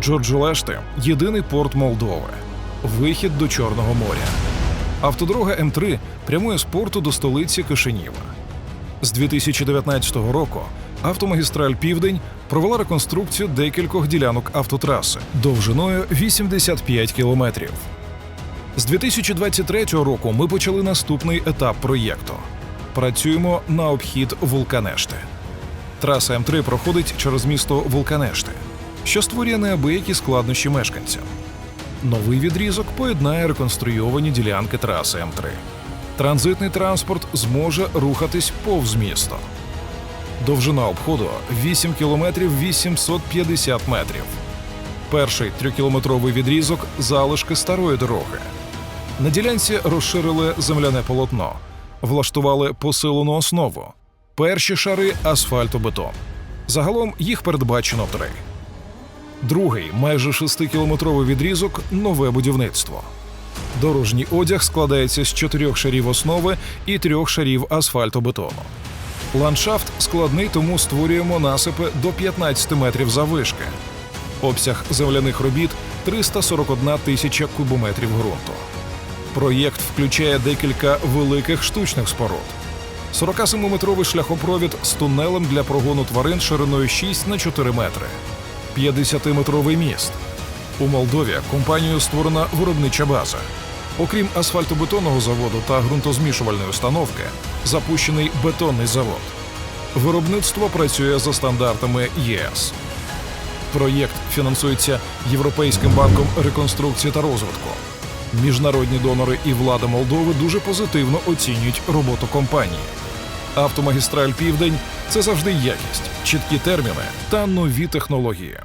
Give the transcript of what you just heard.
Джорджулешти єдиний порт Молдови, вихід до Чорного моря. Автодорога М3 прямує з порту до столиці Кишиніва. З 2019 року автомагістраль Південь провела реконструкцію декількох ділянок автотраси довжиною 85 кілометрів. З 2023 року ми почали наступний етап проєкту. Працюємо на обхід Вулканешти. Траса М3 проходить через місто Вулканешти, що створює неабиякі складнощі мешканцям. Новий відрізок поєднає реконструйовані ділянки траси М3. Транзитний транспорт зможе рухатись повз місто. Довжина обходу 8 кілометрів 850 метрів. Перший трьохкілометровий відрізок залишки старої дороги. На ділянці розширили земляне полотно, влаштували посилену основу, перші шари асфальтобетон. Загалом їх передбачено три. Другий, майже 6-кілометровий відрізок нове будівництво. Дорожній одяг складається з чотирьох шарів основи і трьох шарів асфальтобетону. Ландшафт складний, тому створюємо насипи до 15 метрів заввишки. Обсяг земляних робіт 341 тисяча кубометрів ґрунту. Проєкт включає декілька великих штучних споруд. 47-метровий шляхопровід з тунелем для прогону тварин шириною 6 на 4 метри, 50-метровий міст. У Молдові компанією створена виробнича база. Окрім асфальтобетонного заводу та ґрунтозмішувальної установки, запущений бетонний завод. Виробництво працює за стандартами ЄС. Проєкт фінансується Європейським банком реконструкції та розвитку. Міжнародні донори і влада Молдови дуже позитивно оцінюють роботу компанії. Автомагістраль Південь це завжди якість, чіткі терміни та нові технології.